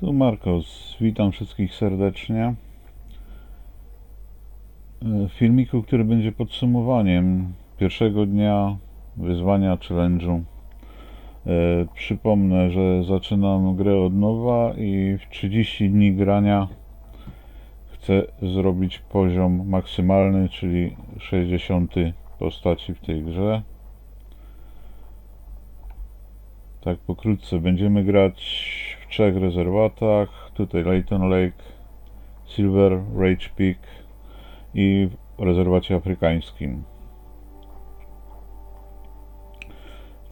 Tu Marcos, witam wszystkich serdecznie. W filmiku, który będzie podsumowaniem pierwszego dnia wyzwania challenge'u. E, Przypomnę, że zaczynam grę od nowa i w 30 dni grania chcę zrobić poziom maksymalny, czyli 60 postaci w tej grze. Tak pokrótce będziemy grać w trzech rezerwatach. Tutaj Layton Lake, Silver Rage Peak i w rezerwacie afrykańskim.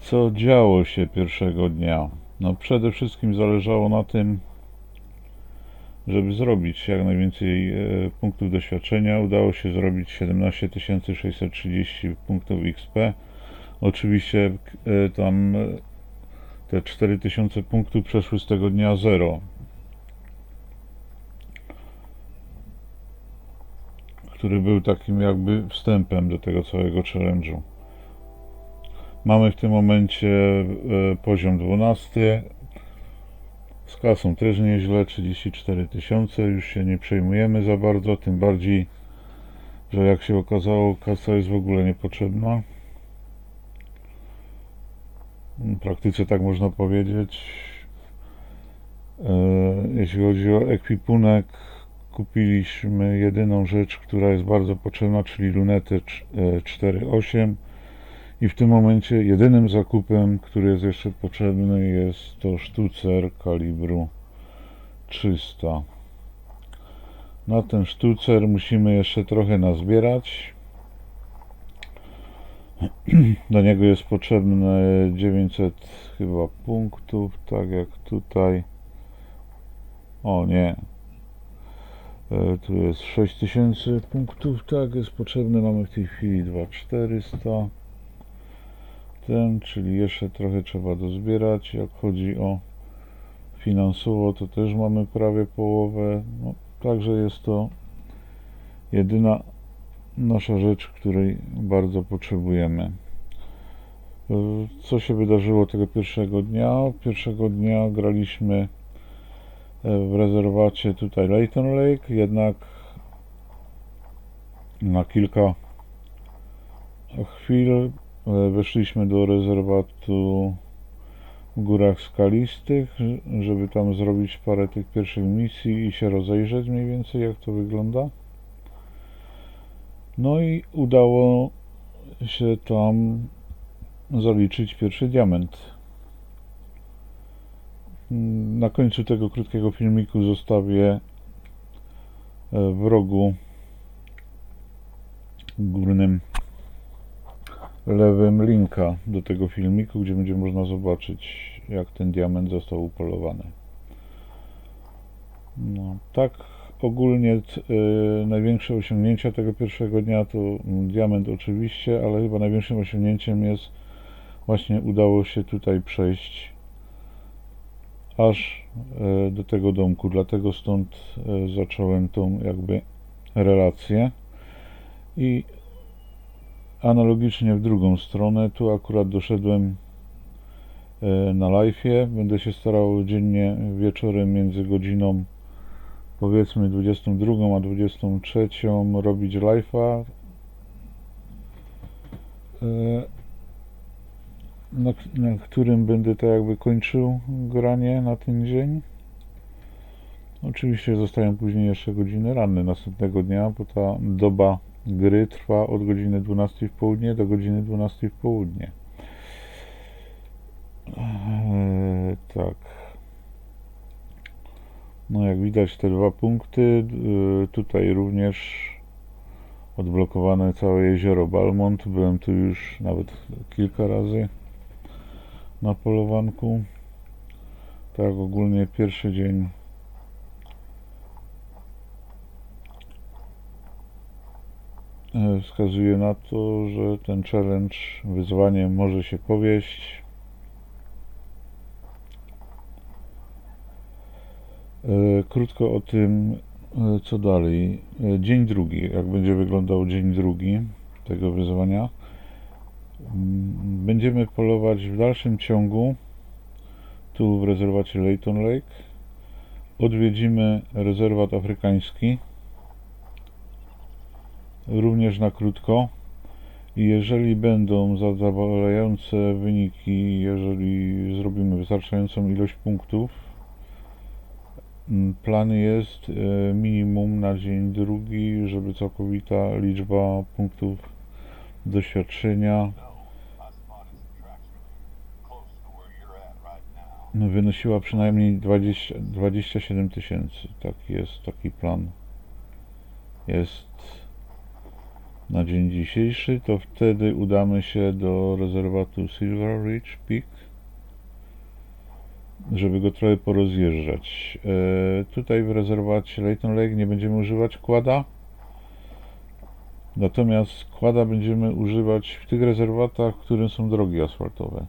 Co działo się pierwszego dnia? No przede wszystkim zależało na tym, żeby zrobić jak najwięcej e, punktów doświadczenia. Udało się zrobić 17 630 punktów XP. Oczywiście e, tam e, te 4000 punktów przeszły z tego dnia 0. Który był takim jakby wstępem do tego całego challenge'u. Mamy w tym momencie e, poziom 12. Z kasą też nieźle, 34 tysiące. Już się nie przejmujemy za bardzo, tym bardziej, że jak się okazało, kasa jest w ogóle niepotrzebna. Praktyce tak można powiedzieć. E, Jeśli chodzi o ekwipunek, kupiliśmy jedyną rzecz, która jest bardzo potrzebna, czyli lunetę 4.8 i w tym momencie jedynym zakupem, który jest jeszcze potrzebny jest to sztucer kalibru 300. Na ten sztucer musimy jeszcze trochę nazbierać. Do niego jest potrzebne 900 chyba punktów, tak jak tutaj. O nie. E, Tu jest 6000 punktów, tak jest potrzebne. Mamy w tej chwili 2400. Ten, czyli jeszcze trochę trzeba dozbierać. Jak chodzi o finansowo, to też mamy prawie połowę. No, także jest to jedyna nasza rzecz, której bardzo potrzebujemy. E, Co się wydarzyło tego pierwszego dnia? Pierwszego dnia graliśmy e, w rezerwacie tutaj Layton Lake, jednak na kilka chwil e, weszliśmy do rezerwatu w Górach Skalistych, żeby tam zrobić parę tych pierwszych misji i się rozejrzeć mniej więcej jak to wygląda. No i udało się tam zaliczyć pierwszy diament. Na końcu tego krótkiego filmiku zostawię e, w rogu górnym lewym linka do tego filmiku, gdzie będzie można zobaczyć jak ten diament został upolowany. No, tak ogólnie y, największe osiągnięcia tego pierwszego dnia to mm, diament oczywiście, ale chyba największym osiągnięciem jest właśnie udało się tutaj przejść aż y, do tego domku, dlatego stąd y, zacząłem tą jakby relację. I analogicznie w drugą stronę, tu akurat doszedłem y, na live'ie, będę się starał dziennie wieczorem między godziną powiedzmy 22 a 23 robić live'a. E, na, na którym będę tak jakby kończył granie na ten dzień. Oczywiście zostają później jeszcze godziny ranne następnego dnia bo ta doba gry trwa od godziny 12 w południe do godziny 12 w południe. Eee, tak no jak widać te dwa punkty, y, tutaj również odblokowane całe jezioro Balmont. Byłem tu już nawet kilka razy na polowanku. Tak ogólnie pierwszy dzień e, wskazuje na to, że ten challenge, wyzwanie może się powieść. Krótko o tym, e, co dalej. E, Dzień drugi, jak będzie wyglądał dzień drugi tego wyzwania. Mm, Będziemy polować w dalszym ciągu tu w rezerwacie Layton Lake odwiedzimy rezerwat afrykański również na krótko jeżeli będą zadowalające wyniki, jeżeli zrobimy wystarczającą ilość punktów, plan jest e, minimum na dzień drugi, żeby całkowita liczba punktów doświadczenia no, wynosiła przynajmniej 20, 27 tysięcy. Tak jest, taki plan jest na dzień dzisiejszy. To wtedy udamy się do rezerwatu Silver Ridge Peak, żeby go trochę porozjeżdżać. E, tutaj w rezerwacie Layton Lake nie będziemy używać kłada. Natomiast kłada będziemy używać w tych rezerwatach, w których są drogi asfaltowe.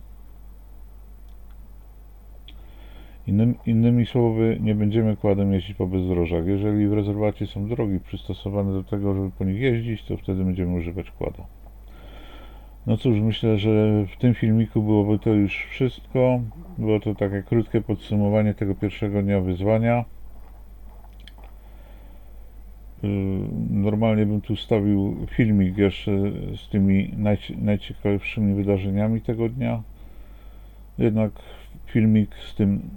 Innym, innymi słowy, nie będziemy kładem jeździć po bezdrożach. Jeżeli w rezerwacie są drogi przystosowane do tego, żeby po nich jeździć, to wtedy będziemy używać kłada. No cóż, myślę, że w tym filmiku byłoby to już wszystko. Było to takie krótkie podsumowanie tego pierwszego dnia wyzwania. Yy, Normalnie bym tu stawił filmik jeszcze z tymi najci- najciekawszymi wydarzeniami tego dnia. Jednak filmik z tym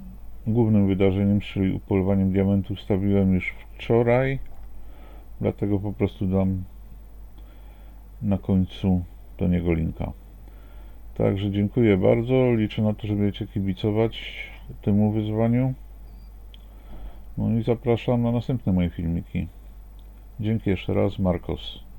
głównym wydarzeniem, czyli upolowaniem diamentów, stawiłem już wczoraj. Dlatego po prostu dam na końcu do niego linka. Także dziękuję bardzo. Liczę na to, że będziecie kibicować temu wyzwaniu. No i zapraszam na następne moje filmiki. Dzięki jeszcze raz, Marcos.